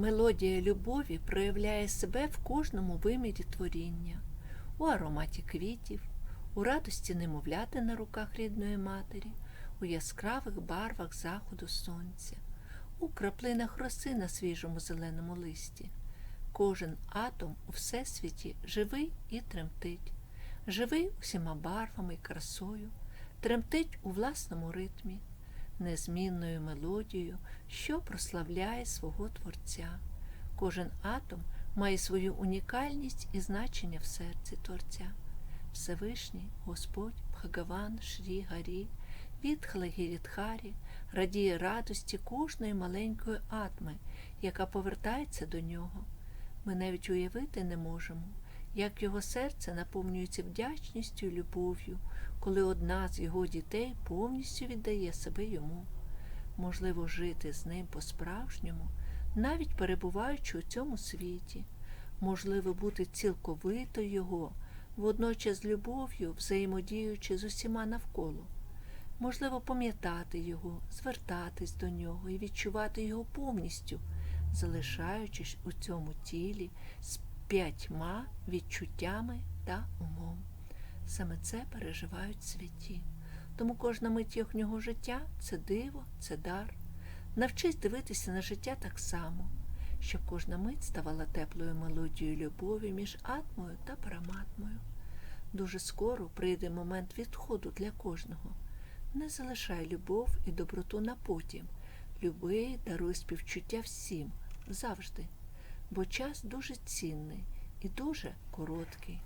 Мелодія любові проявляє себе в кожному вимірі творіння, у ароматі квітів, у радості немовляти на руках рідної матері, у яскравих барвах заходу сонця, у краплинах роси на свіжому зеленому листі. Кожен атом у всесвіті живий і тремтить, живий усіма барвами і красою, тремтить у власному ритмі, незмінною мелодією, що прославляє свого Творця. Кожен атом має свою унікальність і значення в серці Творця. Всевишній Господь Бхагаван Шрі Гарі, Вітхла Гірітхарі радіє радості кожної маленької атми, яка повертається до нього. Ми навіть уявити не можемо, як його серце наповнюється вдячністю і любов'ю, коли одна з його дітей повністю віддає себе йому. Можливо, жити з ним по-справжньому, навіть перебуваючи у цьому світі, можливо, бути цілковито його, водночас з любов'ю, взаємодіючи з усіма навколо. Можливо, пам'ятати його, звертатись до нього і відчувати його повністю, залишаючись у цьому тілі п'ятьма відчуттями та умом. Саме це переживають святі. Тому кожна мить їхнього життя це диво, це дар. Навчись дивитися на життя так само, щоб кожна мить ставала теплою мелодією любові між атмою та параматмою. Дуже скоро прийде момент відходу для кожного. Не залишай любов і доброту на потім. Люби, даруй співчуття всім, завжди, бо час дуже цінний і дуже короткий.